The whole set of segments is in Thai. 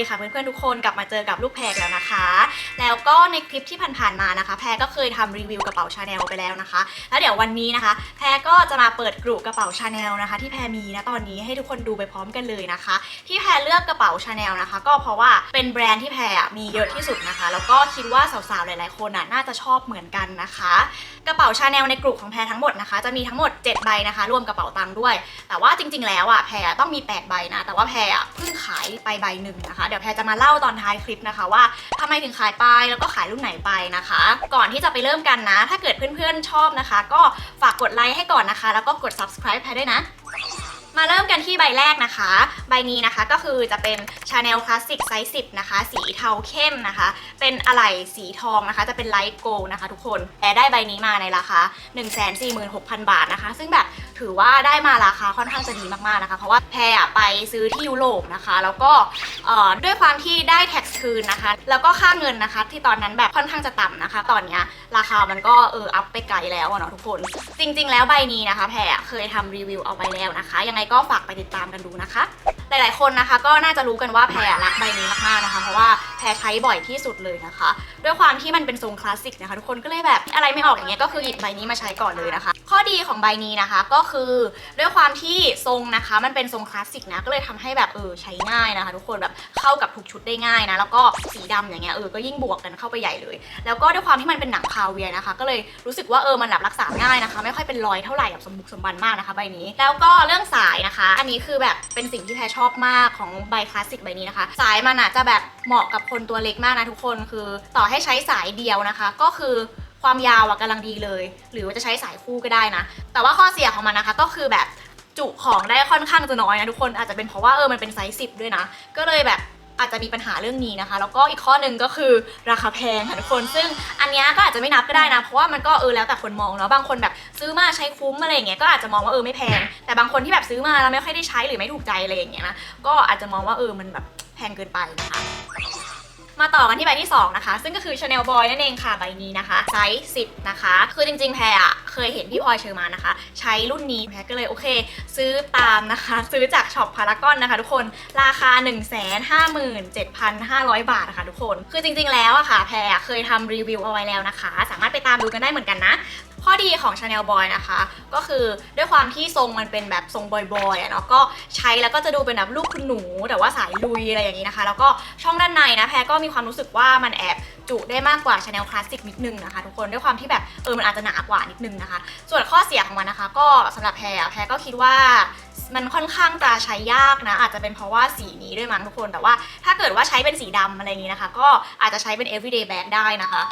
ดีค่ะเพื่อนๆทุกคนกลับมาเจอกับลูกแพรแล้วนะคะ แล้วก็ในคลิปที่ผ่านๆมานะคะ แพรก็เคยทำรีวิวกระเป๋าชาแนลไปแล้วนะคะ แล้วเดี๋ยววันนี้นะคะ แพรก็จะมาเปิดกลุ่มกระเป๋าชาแนลนะคะ ที่แพรมีนะตอนนี้ให้ทุกคนดูไปพร้อมกันเลยนะคะ ที่แพรเลือกกระเป๋าชาแนลนะคะ ก็เพราะว่าเป็นแบรนด์ที่แพรมีเยอะที่สุดนะคะ แล้วก็คิดว่าสาวๆหลายๆคนน่ะน่าจะชอบเหมือนกันนะคะ กระเป๋าชาแนลในกลุ่มของแพรทั้งหมดนะคะ จะมีทั้งหมด 7 ใบนะคะ รวมกระเป๋าตังค์ด้วย แต่ว่าจริง ๆ แล้วอะแพรต้องมี 8 ใบนะ แต่ว่าแพรอะเพิ่งขายไปใบหนึ่งนะคะเดี๋ยวแพรจะมาเล่าตอนท้ายคลิปนะคะว่าทำไมถึงขายไปแล้วก็ขายรุ่นไหนไปนะคะ ก่อนที่จะไปเริ่มกันนะ ถ้าเกิดเพื่อนๆชอบนะคะ ก็ฝากกดไลค์ให้ก่อนนะคะ แล้วก็กด subscribe แพรด้วยนะ มาเริ่มกันที่ใบแรกนะคะ ใบนี้นะคะก็คือจะเป็น Chanel Classic Size 10 นะคะ สีเทาเข้มนะคะ เป็นอะไหล่สีทองนะคะ จะเป็นไลท์โกลนะคะทุกคนแอร์ได้ใบนี้มาในราคา 146,000 บาทนะคะ ซึ่งแบบถือว่าได้มาราคาค่อนข้างจะดีมากๆนะคะ เพราะว่าแพรไปซื้อที่ยุโรปนะคะ แล้วก็ด้วยความที่ได้แท็กคืนนะคะ แล้วก็ค่าเงินนะคะ ที่ตอนนั้นแบบค่อนข้างจะต่ำนะคะ ตอนเนี้ยราคามันก็เอออัพไปไกลแล้วเนาะทุกคน จริง ๆ แล้วใบนี้นะคะ แพรเคยทำรีวิวเอาไปแล้วนะคะยังไงก็ฝากไปติดตามกันดูนะคะ หลายๆคนนะคะก็น่าจะรู้กันว่าแพรรักใบนี้มากๆนะคะ เพราะว่า แพรใช้บ่อยที่สุดเลยนะคะ ด้วยความที่มันเป็นทรงคลาสสิกนะคะ ทุกคนก็เลยแบบอะไรไม่ออกอย่างเงี้ยก็คือหยิบใบนี้มาใช้ก่อนเลยนะคะ ข้อดีของใบนี้นะคะก็คือด้วยความที่ทรงนะคะมันเป็นทรงคลาสสิกนะก็เลยทำให้แบบเออใช้ง่ายนะคะ ทุกคนแบบเข้ากับทุกชุดได้ง่ายนะแล้วก็สีดำอย่างเงี้ยเออก็ยิ่งบวกกันเข้าไปใหญ่เลย แล้วก็ด้วยความที่มันเป็นหนังคาเวียร์นะคะ ก็เลยรู้สึกว่าเออมันแบบรักษาง่ายนะคะ ไม่ค่อยเป็นรอยเท่าไหร่แบบสมบุกสมบันมากนะคะ ใบนี้ แล้วก็เรื่องสายนะคะ อันนี้คือแบบเป็นสิ่งที่แพรชอบมากของใบคลาสสิกใบนี้นะคะ สายมันอะจะแบบเหมาะกับคนตัวเล็กมากนะทุกคนคือต่อให้ใช้สายเดียวนะคะ ก็คือความยาวอะกำลังดีเลย หรือว่าจะใช้สายคู่ก็ได้นะ แต่ว่าข้อเสียของมันนะคะก็คือแบบจุของได้ค่อนข้างจะน้อยนะทุกคนอาจจะเป็นเพราะว่าเออมันเป็นไซส์สิบด้วยนะ ก็เลยแบบอาจจะมีปัญหาเรื่องนี้นะคะ แล้วก็อีกข้อหนึ่งก็คือราคาแพงค่ะทุกคน ซึ่งอันนี้ก็อาจจะไม่นับก็ได้นะ เพราะว่ามันก็เออแล้วแต่คนมองเนาะ บางคนแบบซื้อมาใช้คุ้มอะไรอย่างเงี้ย ก็อาจจะมองว่าเออไม่แพง แต่บางคนที่แบบซื้อมาแล้วไม่ค่อยได้ใช้หรือไม่ถูกใจอะไรอย่างเงี้ยนะ ก็อาจจะมองว่าเออมันแบบแพงเกินไปนะคะ มาต่อกันที่ใบที่ 2 นะคะ ซึ่งก็คือ Chanel Boy นั่นเองค่ะใบนี้นะคะไซส์10 นะคะ คือจริงๆ แพรอะเคยเห็นพี่พลอยเชอร์มานะคะ ใช้รุ่นนี้แพรก็เลยโอเค ซื้อตามนะคะ ซื้อจากช็อปพารากอนนะคะทุกคนราคา 157,500 บาทนะคะทุกคน คือจริงๆ แล้วอะค่ะแพรอะเคยทำรีวิวเอาไว้แล้วนะคะ สามารถไปตามดูกันได้เหมือนกันนะ ข้อดีของ Chanel Boy นะคะ ก็คือด้วยความที่ทรงมันเป็นแบบทรงบอยๆอะเนาะก็ใช้แล้วก็จะดูเป็นแบบลูกคุณหนู แต่ว่าสายลุยอะไรอย่างนี้นะคะ แล้วก็ช่องด้านในนะแพรก็มีความรู้สึกว่ามันแอบจุได้มากกว่า Chanel Classic นิดนึงนะคะ ทุกคนด้วยความที่แบบเออมันอาจจะหนากว่านิดนึงนะคะ ส่วนข้อเสียของมันนะคะ ก็สำหรับแพรแพรก็คิดว่ามันค่อนข้างจะใช้ยากนะ อาจจะเป็นเพราะว่าสีนี้ด้วยมั้งทุกคนแต่ว่าถ้าเกิดว่าใช้เป็นสีดำอะไรอย่างนี้นะคะ ก็อาจจะใช้เป็น everyday bag ได้นะคะ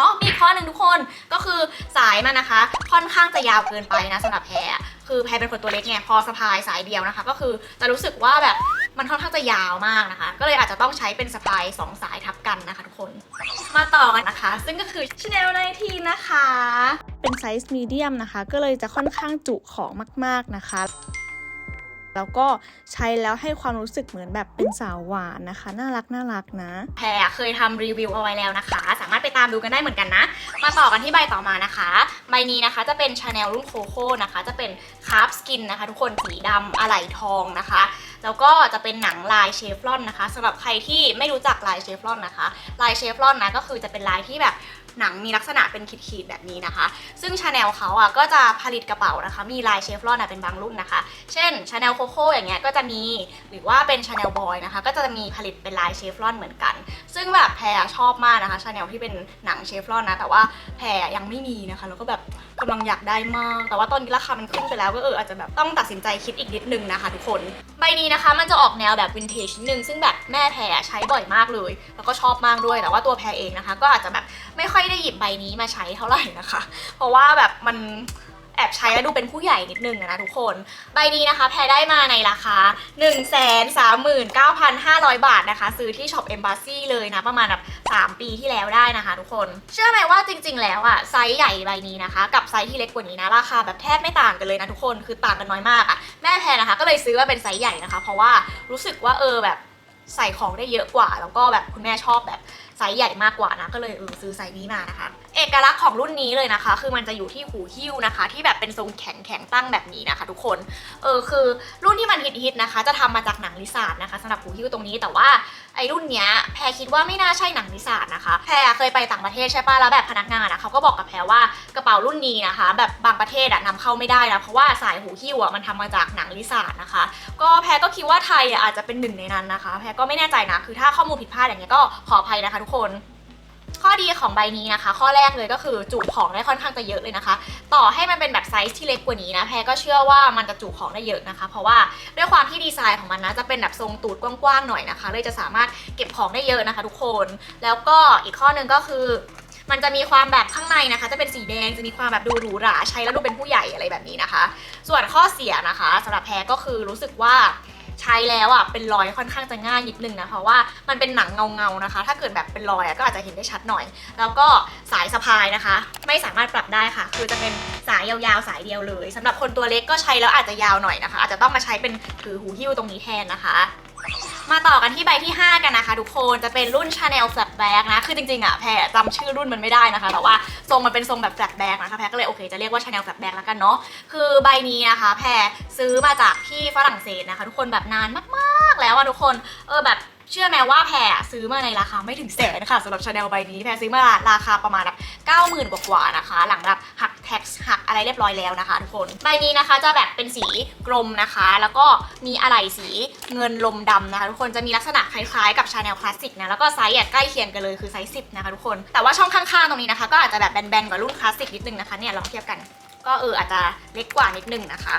อ๋อมีอีกข้อหนึ่งทุกคนก็คือสายมันนะคะ ค่อนข้างจะยาวเกินไปนะสำหรับแพรอะคือแพรเป็นคนตัวเล็กไงพอสะพายสายเดียวนะคะ ก็คือจะรู้สึกว่าแบบมันค่อนข้างจะยาวมากนะคะ ก็เลยอาจจะต้องใช้เป็นสะพายสองสายทับกันนะคะทุกคน มาต่อกันนะคะ ซึ่งก็คือ Chanel 19นะคะ เป็นไซส์มีเดียมนะคะ ก็เลยจะค่อนข้างจุของมาก ๆนะคะ แล้วก็ใช้แล้วให้ความรู้สึกเหมือนแบบเป็นสาวหวานนะคะ น่ารักน่ารักนะแพรเคยทำรีวิวเอาไว้แล้วนะคะ สามารถไปตามดูกันได้เหมือนกันนะ มาต่อกันที่ใบต่อมานะคะ ใบนี้นะคะจะเป็น Chanel รุ่นโคโค่นะคะ จะเป็นคาร์บสกินนะคะ ทุกคนสีดำอะไหล่ทองนะคะ แล้วก็จะเป็นหนังลายเชฟรอนนะคะสำหรับใครที่ไม่รู้จักลายเชฟรอนนะคะ ลายเชฟรอนนะก็คือจะเป็นลายที่แบบ หนังมีลักษณะเป็นขีดๆแบบนี้นะคะ ซึ่งชาแนลเขาอะก็จะผลิตกระเป๋านะคะ มีลายเชฟรอนเป็นบางรุ่นนะคะ เช่นชาแนลโคโค่อย่างเงี้ยก็จะมีหรือว่าเป็นชาแนลบอยนะคะก็จะมีผลิตเป็นลายเชฟรอนเหมือนกัน ซึ่งแบบแพรชอบมากนะคะชาแนลที่เป็นหนังเชฟรอนนะแต่ว่าแพรยังไม่มีนะคะแล้วก็แบบกำลังอยากได้มาก แต่ว่าตอนนี้ราคามันขึ้นไปแล้วก็เอออาจจะแบบต้องตัดสินใจคิดอีกนิดนึงนะคะ ทุกคนใบนี้นะคะมันจะออกแนวแบบวินเทจนิดนึงซึ่งแบบแม่แพรใช้บ่อยมากเลย แล้วก็ชอบมากด้วยแต่ว่าตัวแพรเองนะคะ ก็อาจจะแบบไม่ค่อยได้หยิบใบนี้มาใช้เท่าไหร่นะคะ เพราะว่าแบบมันแอบใช้แล้วดูเป็นผู้ใหญ่นิดนึงนะทุกคน ใบนี้นะคะ แพรได้มาในราคา 1 3 9 5 0 0 บาทนะคะ ซื้อที่ช็อป Embassy เลยนะ ประมาณแบบ 3 ปีที่แล้วได้นะคะทุกคน เชื่อไหมว่าจริง ๆ แล้วอะไซส์ใหญ่ใบนี้นะคะ กับไซส์ที่เล็กกว่านี้นะ ราคาแบบแทบไม่ต่างกันเลยนะทุกคนคือต่างกันน้อยมากอะแม่แพรนะคะ ก็เลยซื้อมาเป็นไซส์ใหญ่นะคะ เพราะว่ารู้สึกว่าเออแบบใส่ของได้เยอะกว่า แล้วก็แบบคุณแม่ชอบแบบ ไซส์ใหญ่มากกว่านะก็เลยเออซื้อไซส์นี้มานะคะ เอกลักษณ์ของรุ่นนี้เลยนะคะ คือมันจะอยู่ที่หูหิ้วนะคะ ที่แบบเป็นทรงแข็งแข็งตั้งแบบนี้นะคะ ทุกคนเออคือรุ่นที่มันฮิตๆนะคะ จะทำมาจากหนังลิซาร์ดนะคะสำหรับหูหิ้วตรงนี้แต่ว่า ไอรุ่นเนี้ยแพรคิดว่าไม่น่าใช่หนังนิสานนะคะ แพรเคยไปต่างประเทศใช่ปะแล้วแบบพนักงานอะเขาก็บอกกับแพรว่ากระเป๋ารุ่นนี้นะคะ แบบบางประเทศอะนำเข้าไม่ได้นะเพราะว่าสายหูหิ้วอะมันทำมาจากหนังนิสานนะคะ ก็แพรก็คิดว่าไทยอะอาจจะเป็นหนึ่งในนั้นนะคะ แพรก็ไม่แน่ใจนะคือถ้าข้อมูลผิดพลาดอย่างเงี้ยก็ขออภัยนะคะทุกคน ข้อดีของใบนี้นะคะ ข้อแรกเลยก็คือจุของได้ค่อนข้างจะเยอะเลยนะคะ ต่อให้มันเป็นแบบไซส์ที่เล็กกว่านี้นะแพรก็เชื่อว่ามันจะจุของได้เยอะนะคะ เพราะว่าด้วยความที่ดีไซน์ของมันนะจะเป็นแบบทรงตูดกว้างๆหน่อยนะคะ เลยจะสามารถเก็บของได้เยอะนะคะ ทุกคน แล้วก็อีกข้อหนึ่งก็คือมันจะมีความแบบข้างในนะคะ จะเป็นสีแดงจะมีความแบบดูหรูหราใช้แล้วดูเป็นผู้ใหญ่อะไรแบบนี้นะคะ ส่วนข้อเสียนะคะสำหรับแพรก็คือรู้สึกว่า ใช้แล้วอะเป็นรอยค่อนข้างจะง่ายนิดนึงนะเพราะว่ามันเป็นหนังเงาๆนะคะ ถ้าเกิดแบบเป็นรอยอะก็อาจจะเห็นได้ชัดหน่อย แล้วก็สายสะพายนะคะ ไม่สามารถปรับได้ค่ะ คือจะเป็นสายยาวๆสายเดียวเลยสำหรับคนตัวเล็กก็ใช้แล้วอาจจะยาวหน่อยนะคะ อาจจะต้องมาใช้เป็นถือหูหิ้วตรงนี้แทนนะคะ มาต่อกันที่ใบที่ 5 กันนะคะ ทุกคนจะเป็นรุ่น Chanel Flat Back นะ คือจริงๆอะแพรจำชื่อรุ่นมันไม่ได้นะคะ แต่ว่าทรงมันเป็นทรงแบบ Flat Back นะคะแพรก็เลยโอเคจะเรียกว่า Chanel Flat Back แล้วกันเนาะคือใบนี้นะคะ แพรซื้อมาจากที่ฝรั่งเศสนะคะ ทุกคนแบบนานมากๆแล้วอะทุกคนเออแบบ เชื่อไหมว่าแพรซื้อมาในราคาไม่ถึงแสนค่ะสำหรับ Chanel ใบนี้แพรซื้อมาราคาประมาณแบบ90,000กว่าๆนะคะ หลังแบบหักแท็กหักอะไรเรียบร้อยแล้วนะคะทุกคนใบนี้นะคะจะแบบเป็นสีกรมนะคะ แล้วก็มีอะไหล่สีเงินลมดำนะคะ ทุกคนจะมีลักษณะคล้ายๆกับ Chanel Classic นะแล้วก็ไซส์ใกล้เคียงกันเลยคือไซส์10นะคะทุกคนแต่ว่าช่องข้างๆตรงนี้นะคะ ก็อาจจะแบบแบนๆกว่ารุ่นคลาสสิกนิดนึงนะคะเนี่ยลองเทียบกัน ก็เอออาจจะเล็กกว่านิดนึงนะคะ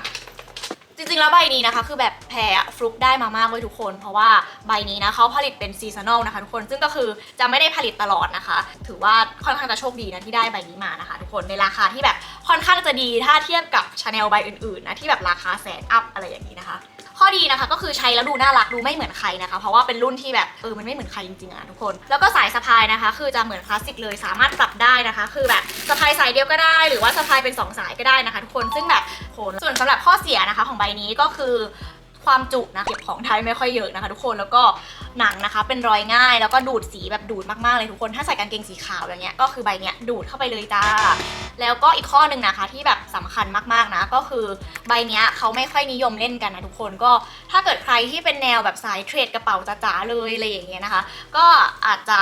จริงๆ แล้วใบนี้นะคะ คือแบบแพรฟลุกได้มามากเลยทุกคน เพราะว่าใบนี้นะเขาผลิตเป็นซีซันอลนะคะทุกคนซึ่งก็คือจะไม่ได้ผลิตตลอดนะคะ ถือว่าค่อนข้างจะโชคดีนะที่ได้ใบนี้มานะคะ ทุกคนในราคาที่แบบค่อนข้างจะดีถ้าเทียบกับชาแนลใบอื่นๆนะที่แบบราคาแสนอัพอะไรอย่างนี้นะคะ ข้อดีนะคะก็คือใช้แล้วดูน่ารักดูไม่เหมือนใครนะคะ เพราะว่าเป็นรุ่นที่แบบเออมันไม่เหมือนใครจริงๆอะทุกคน แล้วก็สายสะพายนะคะ คือจะเหมือนคลาสสิกเลยสามารถปรับได้นะคะ คือแบบสะพายสายเดียวก็ได้ หรือว่าสะพายเป็นสองสายก็ได้นะคะ ทุกคนซึ่งแบบโหส่วนสำหรับข้อเสียนะคะของใบนี้ก็คือ ความจุนะเก็บของไทยไม่ค่อยเยอะนะคะทุกคนแล้วก็หนังนะคะ เป็นรอยง่าย แล้วก็ดูดสีแบบดูดมากๆเลยทุกคน ถ้าใส่กางเกงสีขาวอย่างเงี้ยก็คือใบเนี้ยดูดเข้าไปเลยจ้า แล้วก็อีกข้อหนึ่งนะคะที่แบบสำคัญมากๆนะ ก็คือใบเนี้ยเขาไม่ค่อยนิยมเล่นกันนะทุกคนก็ถ้าเกิดใครที่เป็นแนวแบบสายเทรดกระเป๋าจ๋าๆเลยอะไรอย่างเงี้ยนะคะ ก็อาจจะ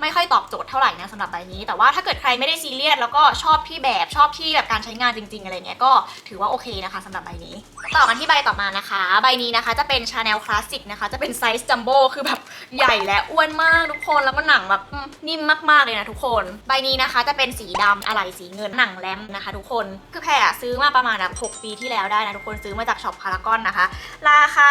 ไม่ค่อยตอบโจทย์เท่าไหร่นะสำหรับใบนี้ แต่ว่าถ้าเกิดใครไม่ได้ซีเรียสแล้วก็ชอบที่แบบชอบที่แบบการใช้งานจริง ๆ อะไรเงี้ยก็ถือว่าโอเคนะคะสำหรับใบนี้ ต่อกันที่ใบต่อมานะคะ ใบนี้นะคะจะเป็น Chanel Classic นะคะ จะเป็นไซส์จัมโบ้คือแบบใหญ่และอ้วนมากทุกคนแล้วก็หนังแบบนิ่มมากๆเลยนะทุกคน ใบนี้นะคะจะเป็นสีดำอะไหล่สีเงินหนังแรมนะคะ ทุกคนคือแพรซื้อมาประมาณแบบ6ปีที่แล้วได้นะทุกคนซื้อมาจากช็อปพารากอนนะคะ ราคา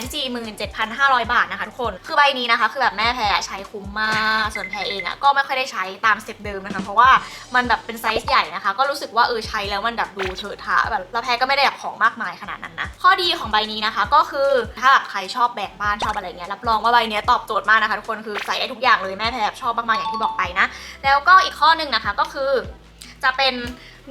147,500 บาทนะคะทุกคนคือใบนี้นะคะ คือแบบแม่แพรใช้คุ้มมากส่วนแพรเองอะก็ไม่ค่อยได้ใช้ตามสเต็ปเดิมนะคะ เพราะว่ามันแบบเป็นไซส์ใหญ่นะคะ ก็รู้สึกว่าเออใช้แล้วมันแบบดูเฉิดฉะแบบแล้วแพรก็ไม่ได้แบบของมากมายขนาดนั้นนะข้อดีของใบนี้นะคะ ก็คือถ้าแบบใครชอบแบกบ้านชอบอะไรเงี้ยรับรองว่าใบนี้ตอบโจทย์มากนะคะทุกคนคือใส่ได้ทุกอย่างเลยแม่แพรแบชอบมากๆอย่างที่บอกไปนะ แล้วก็อีกข้อหนึ่งนะคะก็คือจะเป็น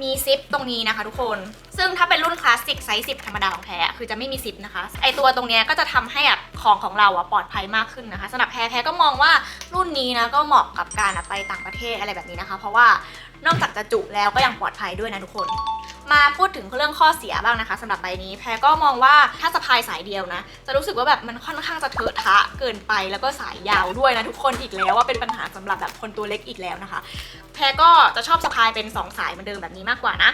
มีซิปตรงนี้นะคะทุกคน ซึ่งถ้าเป็นรุ่นคลาสสิกไซส์10ธรรมดาของแพรอะคือจะไม่มีซิปนะคะ ไอตัวตรงนี้ก็จะทำให้แบบของของเราอะปลอดภัยมากขึ้นนะคะสำหรับแพรแพรก็มองว่ารุ่นนี้นะก็เหมาะกับการไปต่างประเทศอะไรแบบนี้นะคะ เพราะว่านอกจากจะจุแล้วก็ยังปลอดภัยด้วยนะทุกคน มาพูดถึงเรื่องข้อเสียบ้างนะคะสำหรับใบนี้แพรก็มองว่าถ้าสะพายสายเดียวนะ จะรู้สึกว่าแบบมันค่อนข้างจะเถอะทะเกินไปแล้วก็สายยาวด้วยนะทุกคนอีกแล้วว่าเป็นปัญหาสำหรับแบบคนตัวเล็กอีกแล้วนะคะ แพรก็จะชอบสะพายเป็น 2 สายเหมือนเดิมแบบนี้มากกว่านะ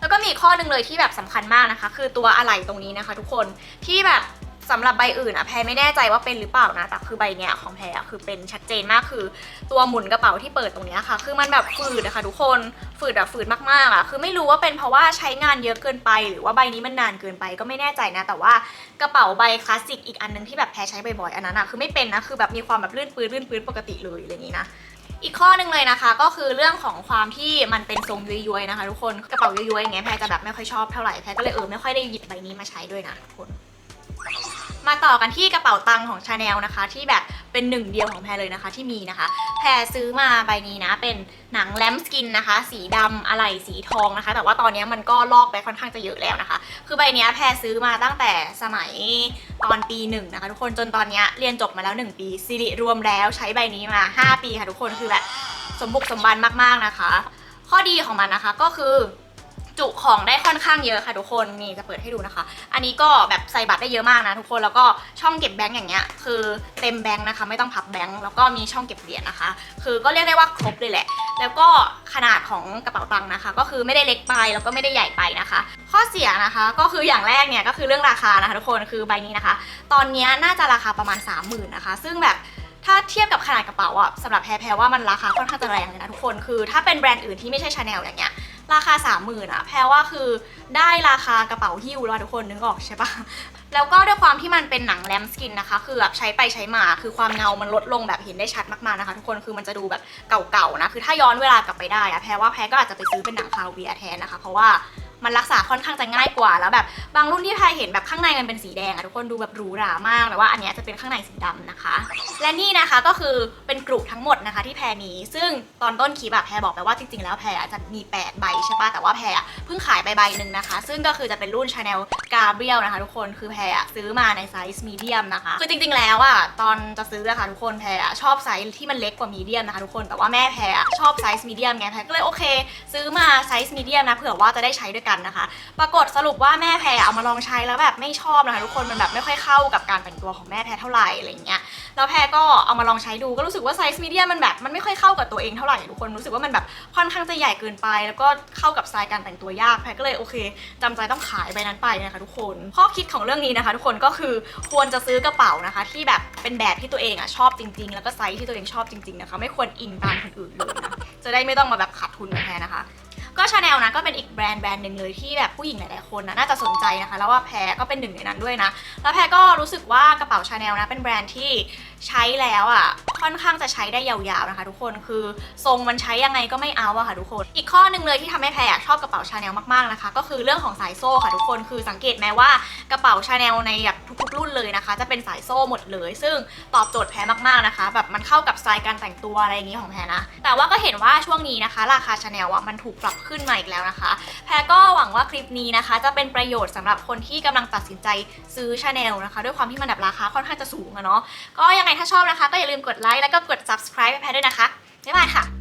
แล้วก็มีข้อหนึ่งเลยที่แบบสำคัญมากนะคะ คือตัวอะไหล่ตรงนี้นะคะ ทุกคนที่แบบ สำหรับใบอื่นอะแพรไม่แน่ใจว่าเป็นหรือเปล่านะ แต่คือใบเนี้ยของแพรอะคือเป็นชัดเจนมากคือ ตัวหมุนกระเป๋าที่เปิดตรงเนี้ยค่ะ คือมันแบบฝืดนะคะทุกคนฝืดแบบฝืดมากๆอะคือไม่รู้ว่าเป็นเพราะว่าใช้งานเยอะเกินไป หรือว่าใบนี้มันนานเกินไปก็ไม่แน่ใจนะ แต่ว่ากระเป๋าใบคลาสสิกอีกอันนึงที่แบบแพรใช้บ่อยๆอันนั้นอะคือไม่เป็นนะคือแบบมีความแบบลื่นปื้นลื่นปื้นปกติเลยอะไรอย่างนี้นะอีกข้อหนึ่งเลยนะคะก็คือเรื่องของความที่มันเป็นทรงย้วยๆนะคะทุกคนกระเป๋าย้วยๆอย่างเงี้ยแพรจะแบบไม่ค่อยชอบเท่าไหร่แพรก็เลยเออไม่ค่อยได้หยิบใบนี้มาใช้ด้วยนะทุกคน มาต่อกันที่กระเป๋าตังค์ของชาแนลนะคะ ที่แบบเป็นหนึ่งเดียวของแพรเลยนะคะที่มีนะคะ แพรซื้อมาใบนี้นะ เป็นหนังแลมสกินนะคะ สีดำอะไหล่สีทองนะคะ แต่ว่าตอนนี้มันก็ลอกไปค่อนข้างจะเยอะแล้วนะคะ คือใบนี้แพรซื้อมาตั้งแต่สมัยตอนปีหนึ่งนะคะทุกคนจนตอนนี้เรียนจบมาแล้ว 1 ปีสิริรวมแล้วใช้ใบนี้มา 5 ปีค่ะทุกคนคือแบบสมบุกสมบันมากๆนะคะ ข้อดีของมันนะคะก็คือ จุของได้ค่อนข้างเยอะค่ะทุกคนนี่จะเปิดให้ดูนะคะ อันนี้ก็แบบใส่บัตรได้เยอะมากนะทุกคนแล้วก็ช่องเก็บแบงค์อย่างเงี้ยคือเต็มแบงค์นะคะ ไม่ต้องพับแบงค์แล้วก็มีช่องเก็บเหรียญนะคะ คือก็เรียกได้ว่าครบเลยแหละ แล้วก็ขนาดของกระเป๋าตังค์นะคะ ก็คือไม่ได้เล็กไปแล้วก็ไม่ได้ใหญ่ไปนะคะ ข้อเสียนะคะก็คืออย่างแรกเนี่ยก็คือเรื่องราคานะคะทุกคนคือใบนี้นะคะ ตอนนี้น่าจะราคาประมาณ 30,000นะคะ ซึ่งแบบถ้าเทียบกับขนาดกระเป๋าอะสำหรับแพรแพรว่ามันราคาค่อนข้างจะแรงเลยนะทุกคนคือถ้าเป็นแบรนด์อื่นที่ไม่ใช่ชาแนลอย่างเงี้ย ราคา 30,000อะแพรว่าคือได้ราคากระเป๋าหิ้วแล้วทุกคนนึกออกใช่ปะแล้วก็ด้วยความที่มันเป็นหนังแรมสกินนะคะ คือแบบใช้ไปใช้มาคือความเงามันลดลงแบบเห็นได้ชัดมากๆนะคะ ทุกคนคือมันจะดูแบบเก่าๆนะคือถ้าย้อนเวลากลับไปได้อะแพรว่าแพรก็อาจจะไปซื้อเป็นหนังคาเวียแทนนะคะ เพราะว่า มันรักษาค่อนข้างจะง่ายกว่าแล้วแบบบางรุ่นที่แพรเห็นแบบข้างในมันเป็นสีแดงอะทุกคนดูแบบหรูหรามาก แต่ว่าอันเนี้ยจะเป็นข้างในสีดำนะคะ และนี่นะคะก็คือเป็นกลุ่มทั้งหมดนะคะ ที่แพรมี ซึ่งตอนต้นคลิปอะแพรบอกไปว่าจริงๆ แล้วแพรอะจะมี 8 ใบใช่ปะแต่ว่าแพรเพิ่งขายไปใบหนึ่งนะคะ ซึ่งก็คือจะเป็นรุ่น Chanel Gabriel นะคะทุกคนคือแพรซื้อมาในไซส์มีเดียมนะคะคือจริงๆแล้วอะตอนจะซื้ออะค่ะทุกคนแพรชอบไซส์ที่มันเล็กกว่ามีเดียมนะคะทุกคนแต่ว่าแม่แพรชอบไซส์มีเดียมไงแพรก็เลยโอเค ซื้อมาไซส์มีเดียมนะเผื่อว่าจะได้ใช้ด้วยกันนะคะ ปรากฏสรุปว่าแม่แพรเอามาลองใช้แล้วแบบไม่ชอบนะคะทุกคนมันแบบไม่ค่อยเข้ากับการแต่งตัวของแม่แพรเท่าไหร่อะไรอย่างเงี้ยแล้วแพรก็เอามาลองใช้ดูก็รู้สึกว่าไซส์มีเดียมมันแบบมันไม่ค่อยเข้ากับตัวเองเท่าไหร่ทุกคนรู้สึกว่ามันแบบค่อนข้างจะใหญ่เกินไป แล้วก็เข้ากับสไตล์การแต่งตัวยากแพรก็เลยโอเคจำใจต้องขายใบนั้นไปนะคะทุกคนข้อคิดของเรื่องนี้นะคะ ทุกคนก็คือควรจะซื้อกระเป๋านะคะ ที่แบบเป็นแบบที่ตัวเองอะชอบจริง ๆ แล้วก็ไซส์ที่ตัวเองชอบจริงๆนะคะไม่ควรอิงตามคนอื่นเลยนะจะได้ไม่ต้องมาแบบขาดทุนแพรนะคะ ก็ชาแนลนะก็เป็นอีกแบรนด์แบรนด์หนึ่งเลยที่แบบผู้หญิงหลายๆคนนะน่าจะสนใจนะคะ แล้วว่าแพรก็เป็นหนึ่งในนั้นด้วยนะ แล้วแพรก็รู้สึกว่ากระเป๋าชาแนลนะเป็นแบรนด์ที่ใช้แล้วอะค่อนข้างจะใช้ได้ยาวๆนะคะ ทุกคนคือทรงมันใช้ยังไงก็ไม่เอาอะค่ะทุกคน อีกข้อหนึ่งเลยที่ทำให้แพรชอบกระเป๋าชาแนลมากๆนะคะ ก็คือเรื่องของสายโซ่ค่ะทุกคนคือสังเกตไหมว่ากระเป๋าชาแนลในแบบทุกๆรุ่นเลยนะคะ จะเป็นสายโซ่หมดเลย ซึ่งตอบโจทย์แพรมากๆนะคะ แบบมันเข้ากับสไตล์การแต่งตัวอะไรอย่างนี้ของแพรนะแต่ว่าก็เห็นว่าช่วงนี้นะคะ ราคาชาแนลอะมันถูกปรับขึ้นมาอีกแล้วนะคะ แพรก็หวังว่าคลิปนี้นะคะ จะเป็นประโยชน์สำหรับคนที่กำลังตัดสินใจซื้อชาแนลนะคะ ด้วยความที่มันแบบราคาค่อนข้างจะสูงอะเนาะก็ยังไงถ้าชอบนะคะ ก็อย่าลืมกดไลค์แล้วก็กด subscribe แพรด้วยนะคะบ๊ายบายค่ะ